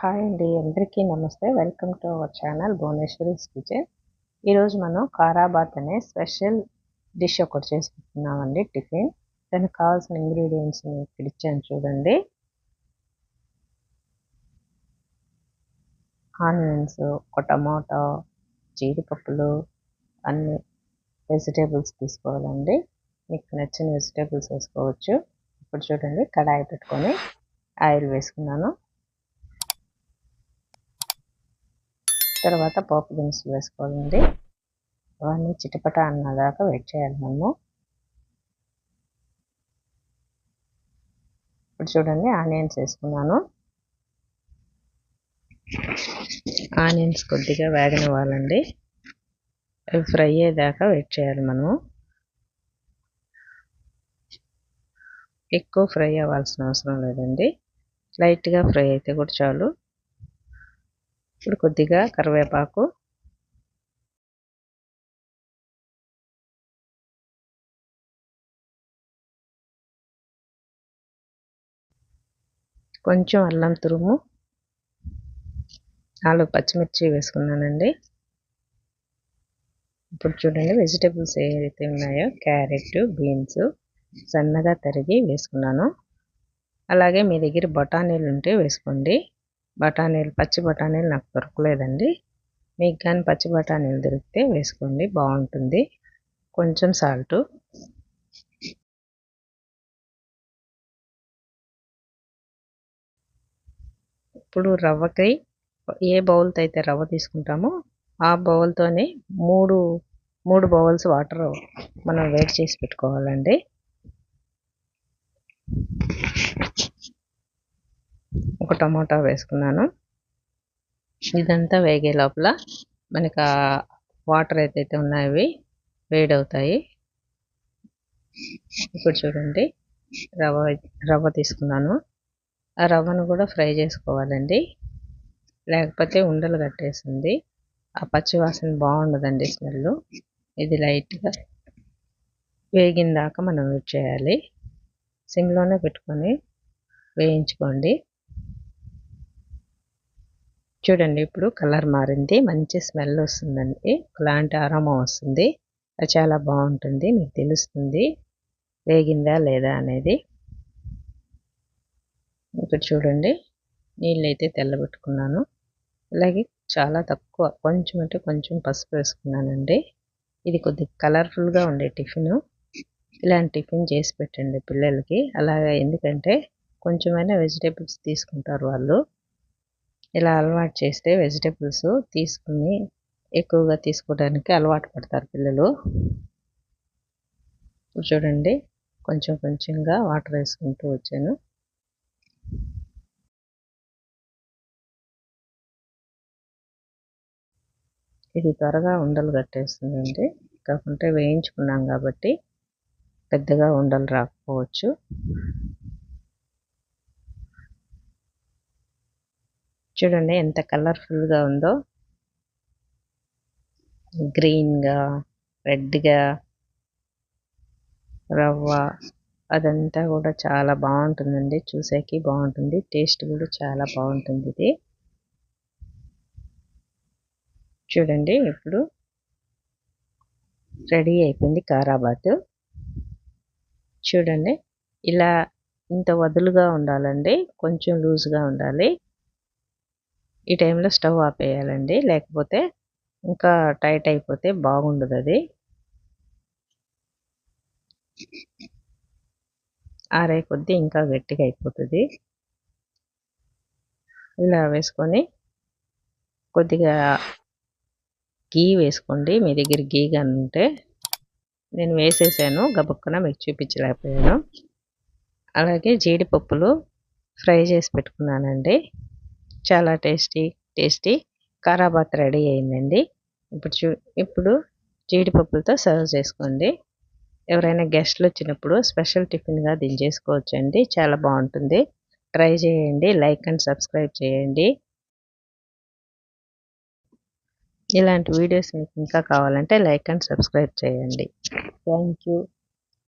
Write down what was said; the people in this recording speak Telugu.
హాయ్ అండి అందరికీ నమస్తే. Welcome to our channel Bhuvaneshwari's kitchen. ఈరోజు మనం కారాబాత్ అనే స్పెషల్ డిష్ ఒకటి చేసుకుంటున్నామండి టిఫిన్. దానికి కావాల్సిన ఇంగ్రీడియంట్స్ ఇక్కడ పిలిచాను చూడండి. ఆనియన్స్ ఒక టమాటో జీడిపప్పులు అన్ని వెజిటేబుల్స్ తీసుకోవాలండి. మీకు నచ్చిన వెజిటేబుల్స్ వేసుకోవచ్చు. ఇప్పుడు చూడండి కడాయి పెట్టుకొని ఆయిల్ వేసుకున్నాను. తర్వాత పోపు దినుసులు వేసుకోవాలండి. అవన్నీ చిటపట అన్నదాకా వెయిట్ చేయాలి మనము. ఇప్పుడు చూడండి ఆనియన్స్ వేసుకున్నాను. ఆనియన్స్ కొద్దిగా వేగనివ్వాలండి. అవి ఫ్రై అయ్యేదాకా వెయిట్ చేయాలి మనము. ఎక్కువ ఫ్రై అవ్వాల్సిన అవసరం లేదండి. లైట్గా ఫ్రై అయితే కూడా చాలు. ఇప్పుడు కొద్దిగా కరివేపాకు. కొంచెం అల్లం తురుము. నాలుగు పచ్చిమిర్చి వేసుకున్నానండి. ఇప్పుడు చూడండి వెజిటేబుల్స్ ఏవైతే ఉన్నాయో క్యారెట్ బీన్స్ సన్నగా తరిగి వేసుకున్నాను. అలాగే మీ దగ్గర బఠానీలు ఉంటే వేసుకోండి. బఠానీలు పచ్చి బఠానీలు నాకు దొరకలేదండి. మీకు కానీ పచ్చి బఠానీలు దొరికితే వేసుకోండి బాగుంటుంది. కొంచెం సాల్టు. ఇప్పుడు రవ్వకి ఏ బౌల్తో అయితే రవ్వ తీసుకుంటామో ఆ బౌల్తోనే మూడు మూడు బౌల్స్ వాటర్ మనం వేడి చేసి పెట్టుకోవాలండి. ఒక టమాటా వేసుకున్నాను. ఇదంతా వేగే లోపల మనకి వాటర్ ఏదైతే ఉన్నాయో వేడవుతాయి. ఇప్పుడు చూడండి రవ్వ రవ్వ తీసుకున్నాను. ఆ రవ్వను కూడా ఫ్రై చేసుకోవాలండి. లేకపోతే ఉండలు కట్టేసింది. ఆ పచ్చివాసన బాగుండదండి స్మెల్ ఇది లైట్గా వేగిన దాకా మనం వెయిట్ చేయాలి. సిమ్లోనే పెట్టుకొని వేయించుకోండి. చూడండి ఇప్పుడు కలర్ మారింది. మంచి స్మెల్ వస్తుందండి. అలాంటి అరోమా వస్తుంది. అది చాలా బాగుంటుంది. మీకు తెలుస్తుంది. వేగిందా లేదా అనేది. ఇక్కడ చూడండి. నీళ్ళు అయితే తెల్లబెట్టుకున్నాను. అలాగే చాలా తక్కువ. కొంచెం అంటే కొంచెం పసుపు వేసుకున్నానండి. ఇది కొద్దిగా కలర్ఫుల్గా ఉండే టిఫిన్. ఇలాంటి టిఫిన్ చేసి పెట్టండి పిల్లలకి. అలాగే ఎందుకంటే కొంచెమైనా వెజిటేబుల్స్ తీసుకుంటారు వాళ్ళు. ఇలా అలవాటు చేస్తే వెజిటేబుల్స్ తీసుకుని ఎక్కువగా తీసుకోవడానికి అలవాటు పడతారు పిల్లలు. చూడండి కొంచెం కొంచెంగా వాటర్ వేసుకుంటూ వచ్చాను. ఇది త్వరగా ఉండలు కట్టేస్తుందండి. కాకుంటే వేయించుకున్నాం కాబట్టి పెద్దగా ఉండలు రాకపోవచ్చు. చూడండి ఎంత కలర్ఫుల్గా ఉందో. గ్రీన్గా రెడ్గా రవ్వ అదంతా కూడా చాలా బాగుంటుందండి. చూసేకి బాగుంటుంది. టేస్ట్ కూడా చాలా బాగుంటుంది ఇది. చూడండి ఇప్పుడు రెడీ అయిపోయింది కారాబాత్. చూడండి ఇలా ఇంత వదులుగా ఉండాలండి. కొంచెం లూజ్గా ఉండాలి. ఈ టైంలో స్టవ్ ఆపేయాలండి. లేకపోతే ఇంకా టైట్ అయిపోతే బాగుండదు అది. ఆరే కొద్దీ ఇంకా గట్టిగా అయిపోతుంది. ఇలా వేసుకొని కొద్దిగా గీ వేసుకోండి. మీ దగ్గర గీ కానీ ఉంటే నేను వేసేసాను. గబుక్కున మీకు చూపించలేకపోయాను. అలాగే జీడిపప్పులు ఫ్రై చేసి పెట్టుకున్నానండి. చాలా టేస్టీ టేస్టీ కారాబాత్ రెడీ అయిందండి. ఇప్పుడు చూ ఇప్పుడు జీడిపప్పులతో సర్వ్ చేసుకోండి. ఎవరైనా గెస్ట్లు వచ్చినప్పుడు స్పెషల్ టిఫిన్గా దీన్ని చేసుకోవచ్చండి చాలా బాగుంటుంది. ట్రై చేయండి. లైక్ అండ్ సబ్స్క్రైబ్ చేయండి. ఇలాంటి వీడియోస్ మీకు ఇంకా కావాలంటే లైక్ అండ్ సబ్స్క్రైబ్ చేయండి. Thank you.